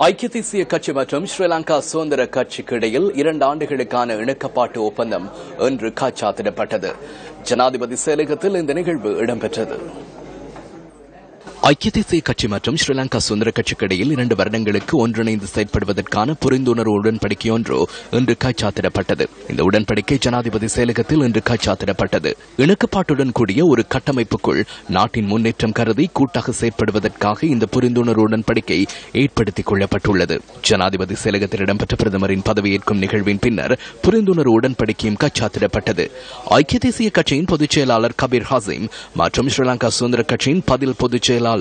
ஐக்கிய தேசிய கட்சி மற்றும் ஸ்ரீலங்கா சுதந்திர கட்சிக்கு இடையில் இரண்டு ஆண்டுகளுக்கான இணக்கப்பாட்டு ஒப்பந்தம் இன்று காச்சாத்திடப்பட்டது ஜனாதிபதி செயலகத்தில் இந்த நிகழ்வு இடம்பெற்றது. ஐக்கிய தேசிய கட்சி மற்றும் ஸ்ரீலங்கா சுதந்திர கட்சிக்கு இடையில் இரண்டு வருடங்களுக்கு ஒன்றிணைந்து செயற்படுவதற்கான புரிந்துணர்வு உடன்படிக்கை ஒன்று இன்று கைச்சாத்திடப்பட்டது. இந்த உடன்படிக்கை ஜனாதிபதி செயலகத்தில் இன்று கைச்சாத்திடப்பட்டது. இணக்கப்பாட்டுடன் கூடிய ஒரு கட்டமைப்புக்குள் நாட்டின் முன்னேற்றம் கருதி கூட்டாக செயற்படுவதற்காக இந்த புரிந்துணர்வு உடன்படிக்கை ஏற்படுத்திக் கொள்ளப்பட்டுள்ளது. ஜனாதிபதி செயலகத்தில் இடம்பெற்ற பிரதமரின் பதவியேற்கும் நிகழ்வின் பின்னர் புரிந்துணர்வு உடன்படிக்கையும் கைச்சாத்திடப்பட்டது. ஐக்கிய தேசிய கட்சியின் பொதுச் செயலாளர் கபீர் ஹாசிம் மற்றும் ஸ்ரீலங்கா சுதந்திர கட்சியின் பதில் பொதுச் செயலாளர்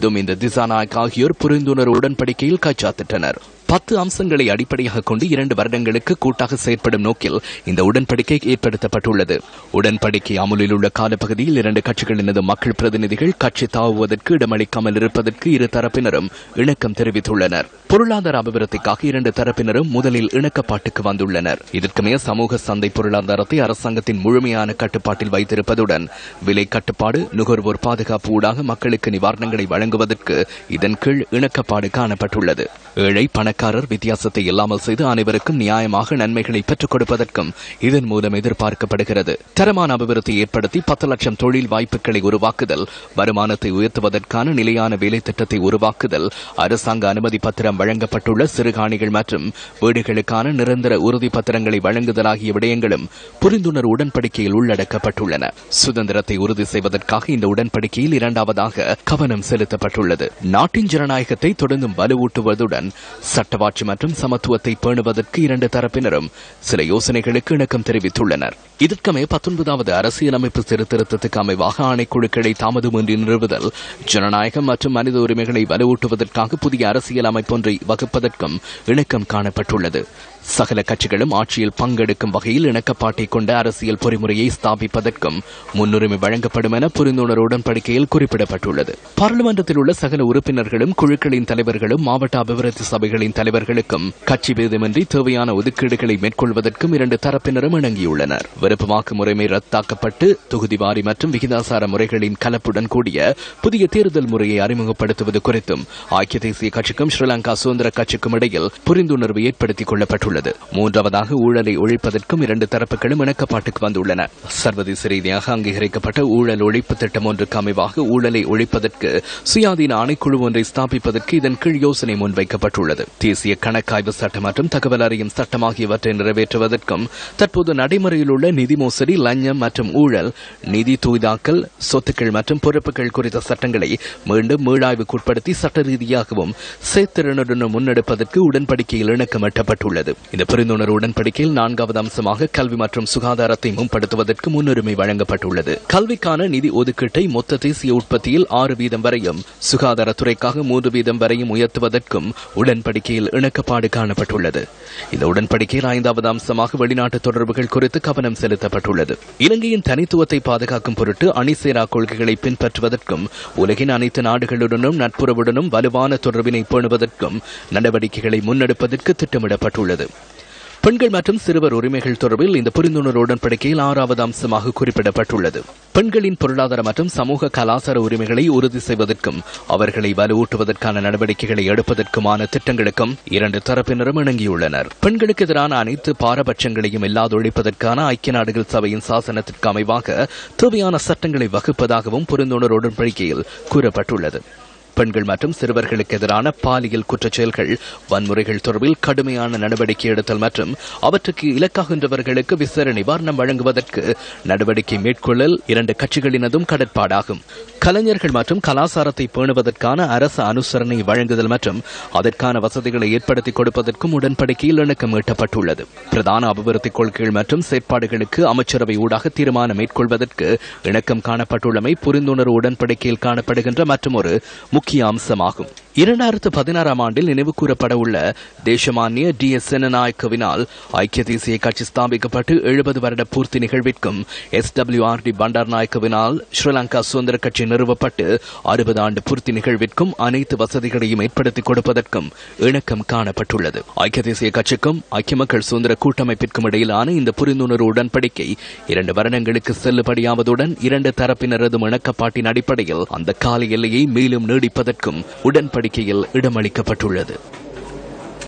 துமிந்த திசாநாயக் ஆகியோர் புரிந்துணர்வு உடன்படிக்கையில் கைச்சாத்திட்டனர். பத்து அம்சங்களை அடிப்படையாக கொண்டு இரண்டு வருடங்களுக்கு கூட்டாக செயற்படும் நோக்கில் இந்த உடன்படிக்கை ஏற்படுத்தப்பட்டுள்ளது. உடன்படிக்கை அமுலில் உள்ள காலப்பகுதியில் இரண்டு கட்சிகளினது மக்கள் பிரதிநிதிகள் கட்சி தாவுவதற்கு இடமளிக்காமல் இருப்பதற்கு இரு தரப்பினரும் இணக்கம் தெரிவித்துள்ளனர். பொருளாதார அபிவிருத்திக்காக இரண்டு தரப்பினரும் முதலில் இணக்கப்பாட்டுக்கு வந்துள்ளனர். இதற்குமே சமூக சந்தை பொருளாதாரத்தை அரசாங்கத்தின் முழுமையான கட்டுப்பாட்டில் வைத்திருப்பதுடன் விலை கட்டுப்பாடு நுகர்வோர் பாதுகாப்பு ஊடாக மக்களுக்கு நிவாரணங்களை வழங்குவதற்கு இதன் கீழ் இணக்கப்பாடு காணப்பட்டுள்ளது. ஏழை பண பணக்காரர் வித்தியாசத்தை இல்லாமல் செய்து அனைவருக்கும் நியாயமாக நன்மைகளை பெற்றுக் கொடுப்பதற்கும் இதன் மூலம் எதிர்பார்க்கப்படுகிறது. தரமான அபிவிருத்தி ஏற்படுத்தி பத்து லட்சம் தொழில் வாய்ப்புகளை உருவாக்குதல் வருமானத்தை உயர்த்துவதற்கான நிலையான வேலை திட்டத்தை உருவாக்குதல் அரசாங்க அனுமதி பத்திரம் வழங்கப்பட்டுள்ள சிறுகாணிகள் மற்றும் வீடுகளுக்கான நிரந்தர உறுதி பத்திரங்களை வழங்குதல் ஆகிய விடயங்களும் புரிந்துணர்வு உடன்படிக்கையில் உள்ளடக்கப்பட்டுள்ளன. சுதந்திரத்தை உறுதி செய்வதற்காக இந்த உடன்படிக்கையில் இரண்டாவதாக கவனம் செலுத்தப்பட்டுள்ளது. நாட்டின் ஜனநாயகத்தை தொடர்ந்தும் வலுவூட்டுவதுடன் சட்டவாட்சி மற்றும் சமத்துவத்தை பேணுவதற்கு இரண்டு தரப்பினரும் சில யோசனைகளுக்கு இணக்கம் தெரிவித்துள்ளனர். இதற்கமே பத்தொன்பதாவது அரசியலமைப்பு சீர்திருத்தத்துக்கு அமைவாக ஆணைக்குழுக்களை தாமதமின்றி நிறுவுதல் ஜனநாயகம் மற்றும் மனித உரிமைகளை வலுவூட்டுவதற்காக புதிய அரசியல் அமைப்பொன்றை வகுப்பதற்கும் இணக்கம் காணப்பட்டுள்ளது. சகல கட்சிகளும் ஆட்சியில் பங்கெடுக்கும் வகையில் இணக்கப்பாட்டை கொண்ட அரசியல் பொறிமுறையை ஸ்தாபிப்பதற்கும் முன்னுரிமை வழங்கப்படும் என புரிந்துணர்வு உடன்படிக்கையில் குறிப்பிடப்பட்டுள்ளது. பாராளுமன்றத்தில் உள்ள சகல உறுப்பினர்களும் குழுக்களின் தலைவர்களும் மாவட்ட அபிவிருத்தி சபைகளின் தலைவர்களுக்கும் கட்சி பேதமின்றி தேவையான ஒதுக்கீடுகளை மேற்கொள்வதற்கும் இரண்டு தரப்பினரும் இணங்கியுள்ளனர். விருப்பமாக்கு முறைமை ரத்தாக்கப்பட்டு தொகுதிவாரி மற்றும் விகிதாசார முறைகளின் கலப்புடன் கூடிய புதிய தேர்தல் முறையை அறிமுகப்படுத்துவது குறித்தும் ஐக்கிய தேசிய கட்சிக்கும் ஸ்ரீலங்கா சுதந்திர கட்சிக்கும் இடையில் புரிந்துணர்வு ஏற்படுத்திக் கொள்ளப்பட்டுள்ளது. மூன்றாவதாக ஊழலை ஒழிப்பதற்கும் இரண்டு தரப்புகளும் இணக்கப்பாட்டுக்கு வந்துள்ளன. சர்வதேச ரீதியாக அங்கீகரிக்கப்பட்ட ஊழல் ஒழிப்பு திட்டம் ஒன்றுக்கு அமைவாக ஊழலை ஒழிப்பதற்கு சுயாதீன ஆணைக்குழு ஒன்றை ஸ்தாபிப்பதற்கு இதன் கீழ் யோசனை முன்வைக்கப்பட்டுள்ளது. தேசிய கணக்காய்வு சட்டம் மற்றும் தகவல் அறியும் சட்டம் ஆகியவற்றை நிறைவேற்றுவதற்கும் தற்போது நடைமுறையில் உள்ள நிதி மோசடி லஞ்சம் மற்றும் ஊழல் நிதி தூய்தாக்கல் சொத்துக்கள் மற்றும் பொறுப்புகள் குறித்த சட்டங்களை மீண்டும் மீளாய்வுக்குட்படுத்தி சட்ட ரீதியாகவும் செயற்திறனுடன் முன்னெடுப்பதற்கு உடன்படிக்கையில் இணக்கமிட்டப்பட்டுள்ளது இந்த புரிந்துணர்வு உடன்படிக்கையில் நான்காவது அம்சமாக கல்வி மற்றும் சுகாதாரத்தை மேம்படுத்துவதற்கு முன்னுரிமை வழங்கப்பட்டுள்ளது. கல்விக்கான நிதி ஒதுக்கீட்டை மொத்த தேசிய உற்பத்தியில் ஆறு வீதம் வரையும் சுகாதாரத்துறைக்காக மூன்று வீதம் வரையும் உயர்த்துவதற்கும் உடன்படிக்கையில் இணக்கப்பாடு காணப்பட்டுள்ளது. இந்த உடன்படிக்கையில் ஐந்தாவது அம்சமாக வெளிநாட்டு தொடர்புகள் குறித்து கவனம் செலுத்தப்பட்டுள்ளது. இலங்கையின் தனித்துவத்தை பாதுகாக்கும் பொருட்டு அணிசேரா கொள்கைகளை பின்பற்றுவதற்கும் உலகின் அனைத்து நாடுகளுடனும் நட்புறவுடனும் வலுவான தொடர்பினை பேணுவதற்கும் நடவடிக்கைகளை முன்னெடுப்பதற்கு திட்டமிடப்பட்டுள்ளது. பெண்கள் மற்றும் சிறுவர் உரிமைகள் தொடர்பில் இந்த புரிந்துணர்வு உடன்படிக்கையில் ஆறாவது அம்சமாக குறிப்பிடப்பட்டுள்ளது. பெண்களின் பொருளாதார மற்றும் சமூக கலாச்சார உரிமைகளை உறுதி செய்வதற்கும் அவர்களை வலுவூட்டுவதற்கான நடவடிக்கைகளை எடுப்பதற்குமான திட்டங்களுக்கும் இரண்டு தரப்பினரும் இணங்கியுள்ளனர். பெண்களுக்கு எதிரான அனைத்து பாரபட்சங்களையும் இல்லாதொழிப்பதற்கான ஐக்கிய நாடுகள் சபையின் சாசனத்திற்கு அமைவாக தேவையான சட்டங்களை வகுப்பதாகவும் புரிந்துணர்வு உடன்படிக்கையில் கூறப்பட்டுள்ளது. பெண்கள் மற்றும் சிறுவர்களுக்கு எதிரான பாலியல் குற்றச்செயல்கள் வன்முறைகள் தொடர்பில் கடுமையான நடவடிக்கை எடுத்தல் மற்றும் அவற்றுக்கு இலக்காகின்றவர்களுக்கு விசேட நிவாரணம் வழங்குவதற்கு நடவடிக்கை மேற்கொள்ளல் இரண்டு கட்சிகளினதும் கடற்பாடாகும். கலைஞர்கள் மற்றும் கலாச்சாரத்தை பேணுவதற்கான அரசு அனுசரணை வழங்குதல் மற்றும் அதற்கான வசதிகளை ஏற்படுத்தி கொடுப்பதற்கும் உடன்படிக்கையில் இணக்கம் எட்டப்பட்டுள்ளது பிரதான அபிவிருத்தி கொள்கைகள் மற்றும் செயற்பாடுகளுக்கு அமைச்சரவை ஊடாக தீர்மானம் மேற்கொள்வதற்கு இணக்கம் காணப்பட்டுள்ளமை புரிந்துணர்வு உடன்படிக்கையில் காணப்படுகின்ற மற்றும் ஒரு முக்கிய அம்சமாகும். இரண்டாயிரத்து பதினாறாம் ஆண்டில் நினைவு கூறப்பட உள்ள தேசமானிய டி எஸ் செனநாயக்கவினால் ஐக்கிய தேசிய கட்சி ஸ்தாபிக்கப்பட்டு எழுபது வருட பூர்த்தி நிகழ்விற்கும் எஸ் டபிள்யூ ஆர் டி பண்டார் நாயக்கவினால் ஸ்ரீலங்கா சுதந்திர கட்சி நிறுவப்பட்டு அறுபது ஆண்டு பூர்த்தி நிகழ்விற்கும் அனைத்து வசதிகளையும் ஏற்படுத்திக் கொடுப்பதற்கும் இணக்கம் காணப்பட்டுள்ளது. ஐக்கிய தேசிய கட்சிக்கும் ஐக்கிய மக்கள் சுதந்திர கூட்டமைப்பிற்கும் இடையிலான இந்த புரிந்துணர்வு உடன்படிக்கை இரண்டு வருடங்களுக்கு செல்லுபடியாவதுடன் இரண்டு தரப்பினரதும் இணக்கப்பாட்டின் அடிப்படையில் அந்த கால எல்லையை மேலும் நீடிப்பதற்கும் உடன்படிக்கையில் இடமளிக்கப்பட்டுள்ளது.